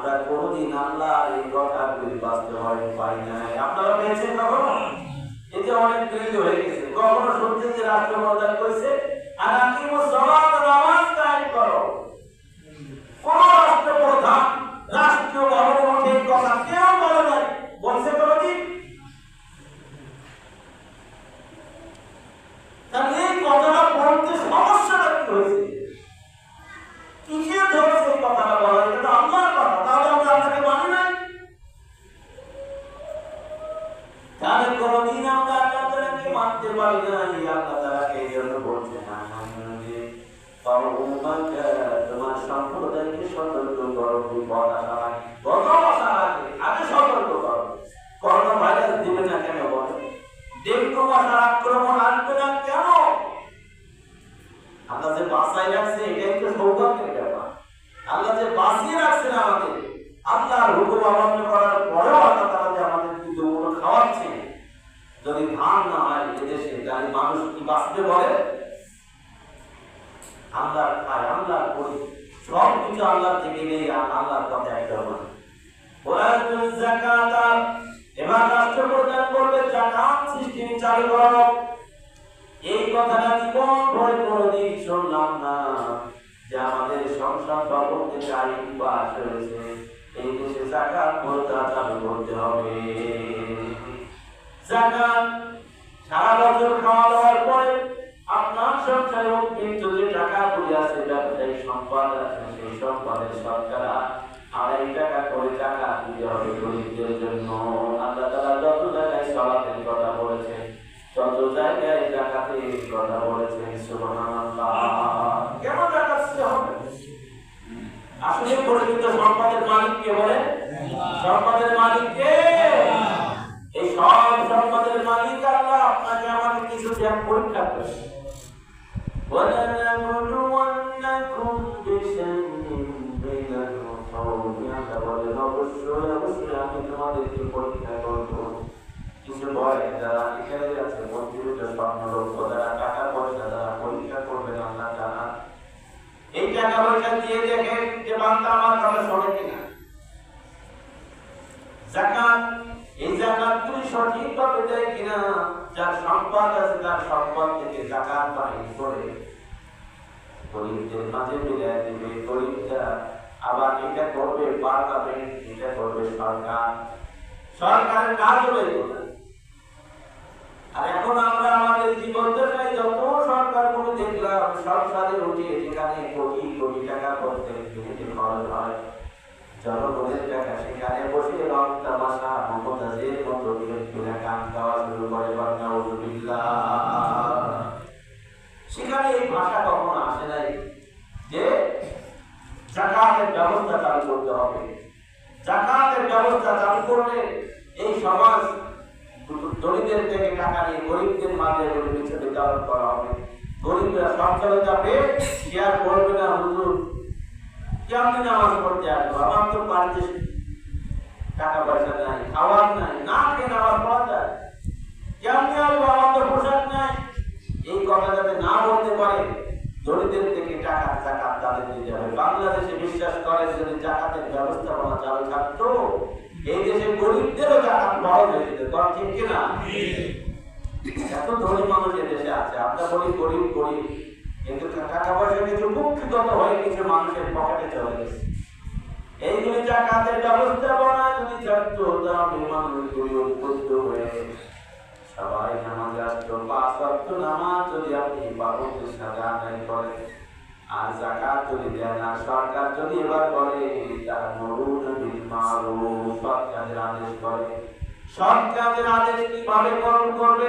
আমরা এই পাই আপনারা পেয়েছেন কখনো? অনেক হয়ে গেছে। কখনো যে রাষ্ট্র প্রদান করেছে আর আমি নামাজ কায়েম করো। কোন রাষ্ট্রপ্রধান, রাষ্ট্রীয় আল্লাহ খায় আল্লাহ করি সব কিছু আল্লাহ থেকে নেই আল্লাহর কথা একটা মানে এবার রাষ্ট্র প্রদান করবে জাকাত সিস্টেম চালু করো। এই কথাটা জীবন ভরে কোনোদিন শুনলাম না যে আমাদের ভবন থেকে আইন পাস হয়েছে। এই দেশে জাকাত প্রথা চালু করতে হবে। জাকাত সারা বছর খাওয়া আছে ব্যবসায়ী সম্পদ সেই সম্পদের শতকরা আড়াই টাকা করে টাকা দিতে হবে গরিবদের জন্য। আল্লাহ তাআলা যত জায়গায় সলাতের কথা বলেছেন তত জায়গায় জাকাতের কথা সুবহানাল্লাহ। কেন আসলে পরিচিত সম্পদের মালিক বলে সম্পদের মালিক এই সব সম্পদের মালিক আল্লাহ আপনাকে আমাকে কিছু পরীক্ষা করে ولنبلونكم بشيء من الخوف আল্লাহ বলেন অবশ্যই অবশ্যই আমি তোমাদেরকে পরীক্ষা করব কিছু ভয় যারা এখানে আছে মন্দিরটা স্বর্ণ লক্ষ যারা টাকা পয়সা যারা পরীক্ষা করবেন আল্লাহ তারা এই টাকা পয়সা দিয়ে দেখেন যে বান্দা আমার কথা শোনে কিনা জাকাত এই জাকাত তুমি সঠিকভাবে দেয় কিনা, যার সম্পদ আছে তার সম্পদ থেকে জাকাত বাহির করে। গরিবদের মাঝে মিলিয়ে দিবে, গরিবরা আবার এটা করবে পার্লামেন্ট এটা করবে সরকার। সরকারের কাজ এগুলো আর এখন আমরা আমাদের জীবন দশায় যত সরকারগুলো দেখলাম, সংসারে উঠে যেখানে কোটি কোটি টাকা মিনিটে খরচ হয় জনগণের টাকা সেখানে বসে রং তামাশা মমতাজের মতো বিরোধীরা গান গাওয়া শুরু করে সেখানে এই ভাষা কখনো আসে নাই যে জাকাতের ব্যবস্থা চালু করতে হবে। জাকাতের ব্যবস্থা চালু করলে এই সমাজ দরিদ্রের থেকে টাকা নিয়ে গরিবদের মাঝে গরিবের বিতরণ করা হবে। গরিবরা সংসারে যাবে সে আর না হুজুর। কেমনি নামাজ পড়তে আসব আমার তো বাড়িতে টাকা পয়সা নাই খাওয়ার নাই না খেয়ে নামাজ পড়া যায়। কেমনি আসব আমার তো পোশাক নাই। এই কথা যাতে না বলতে পারে দরিদ্রের থেকে টাকা জাকাত তাদের দিতে হবে। বাংলাদেশে বিশ্বাস করে যদি জাকাতের ব্যবস্থাপনা চালু থাকতো এই দেশে গরিবদেরও জাকাত বড় হয়ে যেত তোর ঠিক কিনা? এত ধনী মানুষ দেশে আছে। আমরা বলি গরিব গরিব। কিছু মুক্তিগত হয়ে কিছু মানুষের পকেটে চলে গেছে। এইগুলি জাকাতের ব্যবস্থাপনা যদি থাকতো তাহলে মানুষগুলি উদ্বুদ্ধ হয়ে সবাই নামাজ আসতো পাঁচ ওয়াক্ত নামাজ যদি আপনি পাবন্দের সাথে আদায় করেন, আর জাকাত যদি দেন, আর সরকার যদি এবার বলে তার মরুন মারুফ সৎ কাজের আদেশ করে সৎ কাজের আদেশ কীভাবে পালন করবে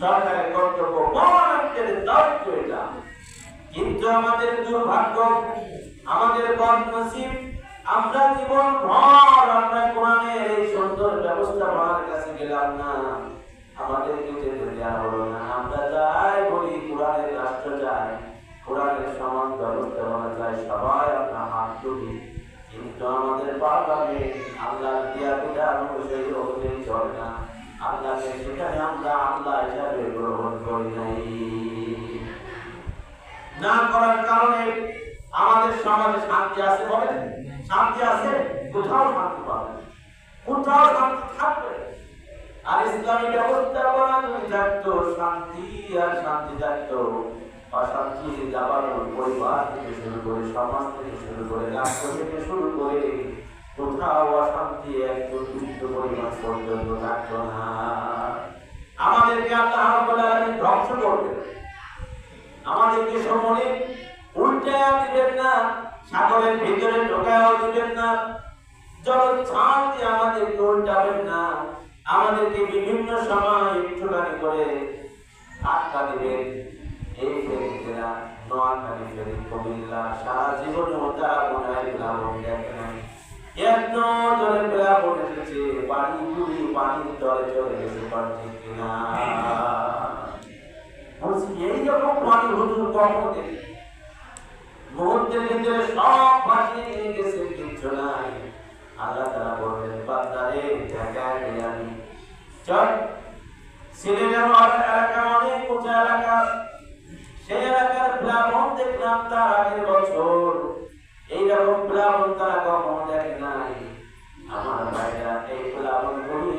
সরকারের কর্তব্য গভর্নমেন্টের দায়িত্ব এটা। কিন্তু আমাদের দুর্ভাগ্য, আমাদের বদনসিব, আমরা জীবন ভর আমরা কোরআনের এই সুন্দর ব্যবস্থাপনার কাছে গেলাম না। আমাদেরকে যেতে দেওয়া হলো না। আমরা যাই বলি, কোরআনের রাষ্ট্র যাই। কোরআনের সমাজ ব্যবস্থাপনা চাই সবাই আমরা হাত তুলি। কিন্তু আমাদের বাগানে আল্লাহ দিয়া বিধান অনুযায়ী চলে না। আল্লাহকে সেখানে আমরা আল্লাহ হিসাবে গ্রহণ করি নাই না করার কারণে আমাদের সমাজে শান্তি আছে বলেন শান্তি আছে? কোথাও শান্তি পাবে কোথাও শান্তি থাকবে আর ইসলামী ব্যবস্থাপনা যদি থাকতো শান্তি আর শান্তি থাকতো অশান্তি দাবানোর পরিবার থেকে শুরু করে সমাজ থেকে শুরু করে রাষ্ট্র থেকে শুরু করে কোথাও অশান্তি একদম পরিমাণ পর্যন্ত থাকতো না আমাদেরকে আল্লাহ রাব্বুল আলামিন ধ্বংস করবে আমাদেরকে সমনে উল্টায়া দিবেন না, সাগরের ভিতরে ঢোকায়াও দিবেন না। জল ছাড় দিয়ে উল্টাবেন না। আমাদেরকে বিভিন্ন সময় একটুখানি করে আটকা দিবেন। এই ফেরিতেরা নোয়াখালী ফেরি কুমিল্লা, সারা জীবনে তারা মনে হয় প্লাবন দেখে নাই। এত জলে প্লাবন এসেছে গুলি পানির জলে চলে গেছে পারছি কিনা। বলছি এইরকম পানি গেছে, কিচ্ছু নাই। আল্লাহ আমি চল। সিলেটের এলাকা অনেক উঁচা এলাকা, সেই এলাকার প্লাবন দেখলাম তার আগের বছর। তারা কখনো দেখে নাই। আমার ভাইরা এই প্লাবন গুলি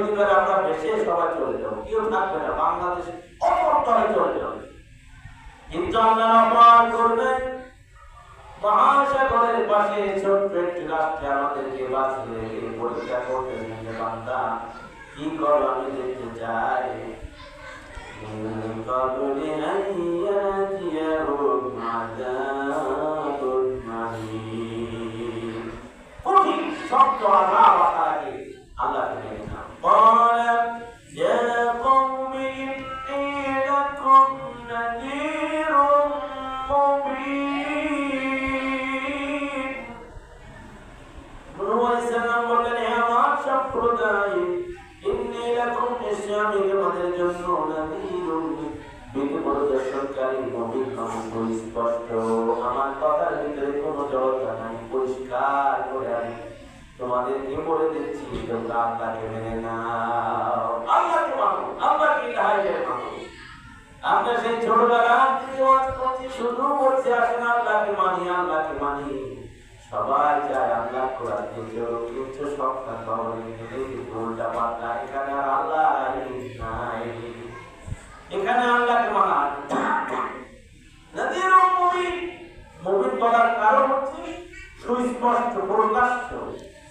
সৌদি করে আমরা দেশে সবাই চলে যাব কেউ থাকবে না বাংলাদেশে অপর তলে চলে যাবে কিন্তু আপনারা অপরাধ করবেন মহাসাগরের পাশে ছোট্ট একটি রাষ্ট্রে আমাদেরকে বাঁচিয়ে পরীক্ষা করতে নিজে বান্দা কি করো আমি দেখতে চাই কঠিন শব্দ আঘা আল্লাহ আমার কথার ভিতরে কোনো জড়তা নাই পরিষ্কার করে আমি তোমাদেরকে বলে দিচ্ছি, তোমরা আল্লাহকে মেনে নাও। আল্লাহকে মানো, আল্লাহকে হিসেবে মানো। আমরা সেই ছোটবেলা করছি শুধু বলছি, আসেন আল্লাহকে মানি আল্লাহকে মানি। সবাই চায় আল্লাহ দিয়েছে কিন্তু উল্টা পাল্টা, এখানে আর আল্লাহ নাই। এখানে আল্লাহকে মানা। নদীর মুমিন মুমিন বলার কারণ হচ্ছে সুস্পষ্ট প্রকাশ্য।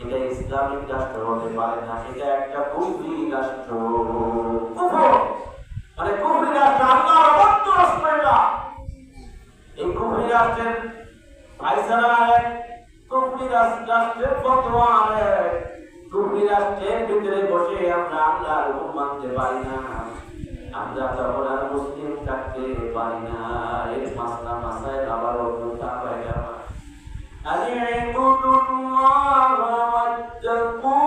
সেটা ইসলামিক রাষ্ট্র হতে পারে মানে না সেটা একটা কুফরি রাষ্ট্র। মানে কুফরি রাষ্ট্র, আল্লাহর অবদ্ধ রাষ্ট্র এটা। এই কুফরি রাষ্ট্রের ফাইসারা আলেক কুফরি রাষ্ট্রের ফতোয়া আলেক কুফরি রাষ্ট্রের ভিতরে বসে আমরা আল্লাহর হুকুম মানতে পারি না। আমরা তখন আর মুসলিম থাকতে পারি না। এর মাসলা মাসায় আবার অন্য তা পাই না। আজ এই কুটু الله واتقوه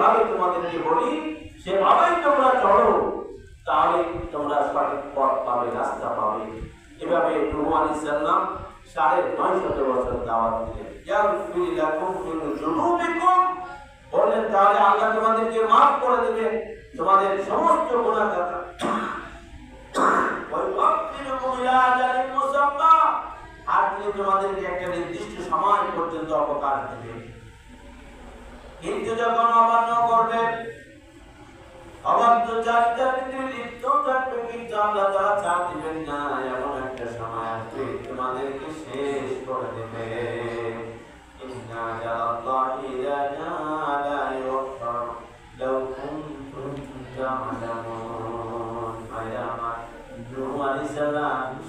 যেভাবে তোমাদেরকে বলি, সেভাবেই তোমরা চলো, তাহলে তোমরা সঠিক পথ পাবে, রাস্তা পাবে। এভাবে নূহ সালাম সাড়ে নয় শত বছর দাওয়াত দিলেন। একটা নির্দিষ্ট পর্যন্ত কিন্তু যখন অমান্য করবে অবাধ্য লিপ্ত থাকবে, কিন্তু তারা দিবেন না, এমন একটা সময় আসবে তোমাদেরকে শেষ করে দেবে।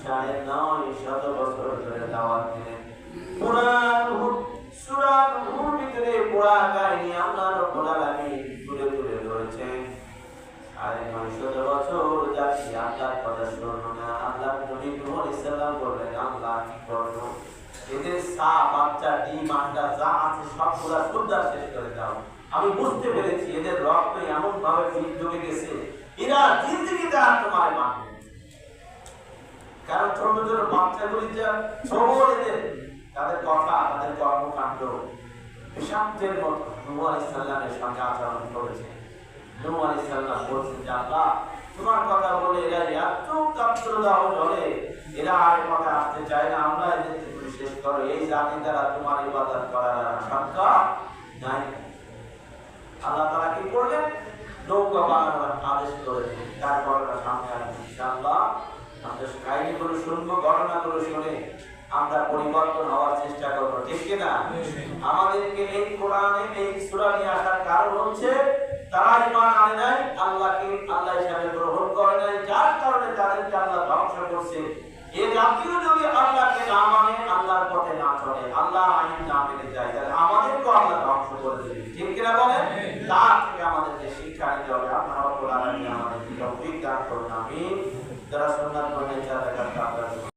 সাড়ে নয় শত বছর ধরে দাওয়াত দিলেন। নূর ভিতরে পুরা কাহিনী আল্লাহ রাব্বুল আলামিন তুলে তুলে ধরেছেন। আরে নয়শত বছর যাচ্ছি, আল্লাহর কথা শুনলো না। আল্লাহ নবী নূহ আলাইহিস সালাম বললেন, আল্লাহ কি করব? এদের সা, বাচ্চা, ডিম আন্ডা যা আছে সবগুলা সুদ্ধা শেষ করে দাও। আমি বুঝতে পেরেছি এদের রক্ত এমন ভাবে বীজ ঢুকে গেছে, এরা জিন্দগিতে আর তোমার মানবে। কারণ ছোট ছোট বাচ্চাগুলি যা সবল এদের, তাদের কথা, তাদের কর্মকাণ্ড বিষাক্তের মতো নূহ আলাইহিস সালামের সঙ্গে আচরণ করেছে। নূহ আলাইহিস সালাম বলছেন যে আল্লাহ, তোমার কথা বলে এরা এত দাও জলে এরা আর কথা আসতে চায় না। আমরা এদের শেষ করো। এই জাতি দ্বারা তোমার ইবাদত করার আশঙ্কা নাই। আল্লাহ তারা কি করলেন? নৌকা বানানোর আদেশ করেছেন। তারপর সামনে আসব ইনশাআল্লাহ আমাদের কাহিনীগুলো শুনব, ঘটনাগুলো শুনে আমরা পরিবর্তন হওয়ার চেষ্টা করব ঠিক কিনা আমাদেরকে এই কোরআনে এই সূরা নিয়ে আসার কারণ হচ্ছে তারা ইমান আনে নাই আল্লাহকে আল্লাহ হিসাবে গ্রহণ করে নাই যার কারণে তাদেরকে আল্লাহ ধ্বংস করছে। এ জাতীয় যদি আল্লাহকে না মানে আল্লাহর পথে না চলে আল্লাহ আইন না মেনে যায় তাহলে আমাদেরকে আল্লাহ ধ্বংস করে দেবে ঠিক কিনা বলেন? তার থেকে আমাদেরকে শিক্ষা নিতে হবে আপনারা আমাদেরকে দান করুন আমি যারা সন্ন্যাস মানে যারা